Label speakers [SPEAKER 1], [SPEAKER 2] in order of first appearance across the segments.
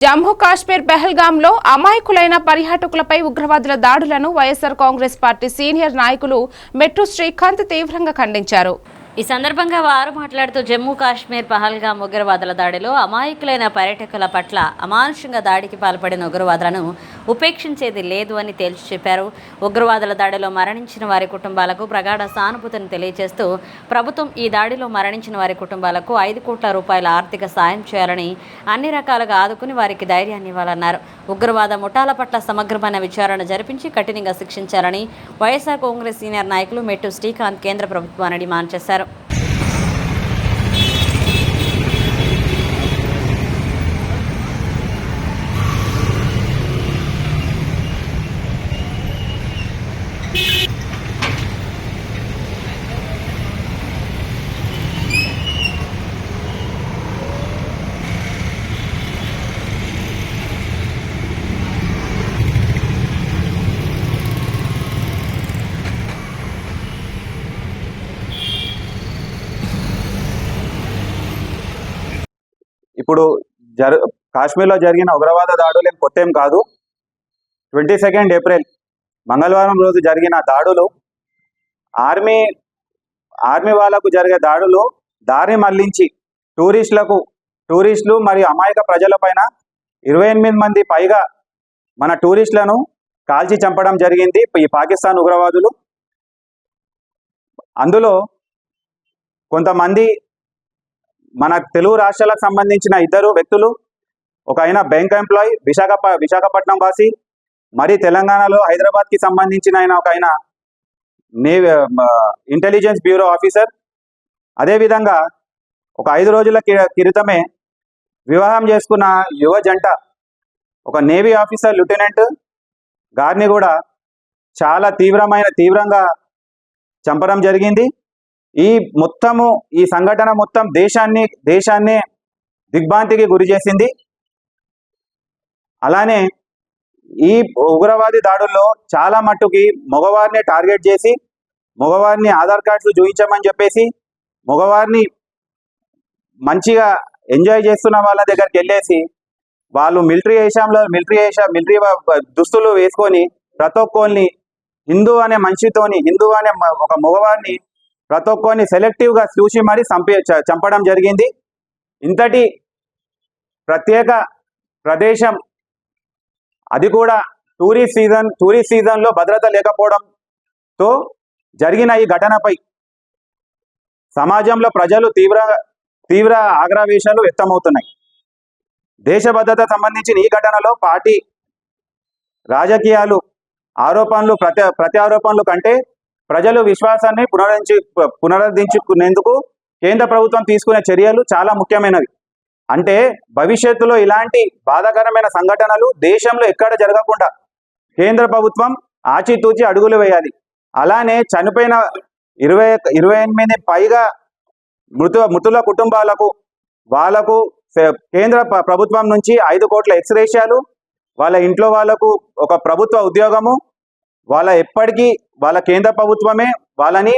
[SPEAKER 1] జమ్మూ కాశ్మీర్ పెహల్గాంలో అమాయకులైన పర్యాటకులపై ఉగ్రవాదుల దాడులను వైఎస్సార్ కాంగ్రెస్ పార్టీ సీనియర్ నాయకులు మెట్టు శ్రీకాంత్ తీవ్రంగా ఖండించారు.
[SPEAKER 2] ఈ సందర్భంగా వారు మాట్లాడుతూ జమ్మూ కాశ్మీర్ పహల్గాం ఉగ్రవాదుల దాడిలో అమాయకులైన పర్యాటకుల పట్ల అమానుషంగా దాడికి పాల్పడిన ఉగ్రవాదులను ఉపేక్షించేది లేదు అని తేల్చి చెప్పారు. ఉగ్రవాదుల దాడిలో మరణించిన వారి కుటుంబాలకు ప్రగాఢ సానుభూతిని తెలియజేస్తూ ప్రభుత్వం ఈ దాడిలో మరణించిన వారి కుటుంబాలకు ఐదు కోట్ల రూపాయల ఆర్థిక సాయం చేయాలని అన్ని రకాలుగా ఆదుకుని వారికి ధైర్యాన్ని ఇవ్వాలన్నారు. ఉగ్రవాద ముఠాల పట్ల సమగ్రమైన విచారణ జరిపించి కఠినంగా శిక్షించాలని వైఎస్ఆర్ కాంగ్రెస్ సీనియర్ నాయకులు మెట్టు శ్రీకాంత్ కేంద్ర ప్రభుత్వాన్ని డిమాండ్ చేశారు.
[SPEAKER 3] ఇప్పుడు జరు కాశ్మీర్లో జరిగిన ఉగ్రవాద దాడులు ఏం కొత్త ఏం కాదు. ట్వంటీ సెకండ్ ఏప్రిల్ మంగళవారం రోజు జరిగిన దాడులు ఆర్మీ ఆర్మీ వాళ్ళకు జరిగే దాడులు దారి మళ్ళించి టూరిస్టులకు టూరిస్టులు మరియు అమాయక ప్రజలపైన ఇరవై ఎనిమిది మంది పైగా మన టూరిస్టులను కాల్చి చంపడం జరిగింది ఈ పాకిస్తాన్ ఉగ్రవాదులు. అందులో కొంతమంది మన తెలుగు రాష్ట్రాలకు సంబంధించిన ఇద్దరు వ్యక్తులు ఒక ఆయన బ్యాంక్ ఎంప్లాయీ విశాఖప విశాఖపట్నం వాసి మరి తెలంగాణలో హైదరాబాద్కి సంబంధించిన ఆయన ఒక ఆయన నేవీ ఇంటెలిజెన్స్ బ్యూరో ఆఫీసర్ అదేవిధంగా ఒక ఐదు రోజుల కి- క్రితమే వివాహం చేసుకున్న యువ జంట ఒక నేవీ ఆఫీసర్ లెఫ్టినెంట్ గారిని కూడా చాలా తీవ్రమైన తీవ్రంగా చంపడం జరిగింది. ఈ మొత్తము ఈ సంఘటన మొత్తం దేశాన్ని దేశాన్ని దిగ్భ్రాంతికి గురి చేసింది. అలానే ఈ ఉగ్రవాది దాడుల్లో చాలా మట్టుకి మగవారిని టార్గెట్ చేసి మగవారిని ఆధార్ కార్డులు చూపించమని చెప్పేసి మగవారిని మంచిగా ఎంజాయ్ చేస్తున్న వాళ్ళ దగ్గరికి వెళ్ళేసి వాళ్ళు మిలిటరీ వేషంలో మిలిటరీ వేష మిలిటరీ దుస్తులు వేసుకొని ప్రతి ఒక్కరిని హిందూ అనే మనిషితోని హిందూ అనే ఒక మగవారిని ప్రతి ఒక్కరిని సెలెక్టివ్గా చూసి మరి చంపి చంపడం జరిగింది. ఇంతటి ప్రత్యేక ప్రదేశం అది కూడా టూరిస్ట్ సీజన్ టూరిస్ట్ సీజన్లో భద్రత లేకపోవడంతో జరిగిన ఈ ఘటనపై సమాజంలో ప్రజలు తీవ్ర తీవ్ర ఆగ్రావేశాలు వ్యక్తమవుతున్నాయి. దేశ భద్రత సంబంధించిన ఈ ఘటనలో పార్టీ రాజకీయాలు ఆరోపణలు ప్రతి ప్రతి ఆరోపణలు కంటే ప్రజలు విశ్వాసాన్ని పునరుద్ధరించి పునరుద్ధరించుకునేందుకు కేంద్ర ప్రభుత్వం తీసుకునే చర్యలు చాలా ముఖ్యమైనవి. అంటే భవిష్యత్తులో ఇలాంటి బాధాకరమైన సంఘటనలు దేశంలో ఎక్కడ జరగకుండా కేంద్ర ప్రభుత్వం ఆచితూచి అడుగులు వేయాలి. అలానే చనిపోయిన ఇరవై ఇరవై ఎనిమిది పైగా మృతు మృతుల కుటుంబాలకు వాళ్ళకు సే- కేంద్ర ప్రభుత్వం నుంచి ఐదు కోట్ల ఎక్స్రేషియాలు వాళ్ళ ఇంట్లో వాళ్ళకు ఒక ప్రభుత్వ ఉద్యోగము వాళ్ళ ఎప్పటికీ వాళ్ళ కేంద్ర ప్రభుత్వమే వాళ్ళని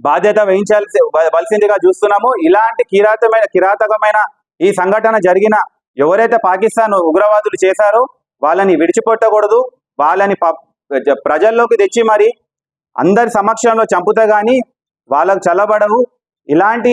[SPEAKER 3] బాధ్యత వహించాల్సి వలసిందిగా చూస్తున్నాము. ఇలాంటి కిరాతమైన కిరాతకమైన ఈ సంఘటన జరిగిన ఎవరైతే పాకిస్తాన్ ఉగ్రవాదులు చేశారో వాళ్ళని విడిచిపెట్టకూడదు. వాళ్ళని ప- ప్రజల్లోకి తెచ్చి మరి అందరి సమక్షంలో చంపుతా గాని వాళ్ళకు చల్లబడవు. ఇలాంటి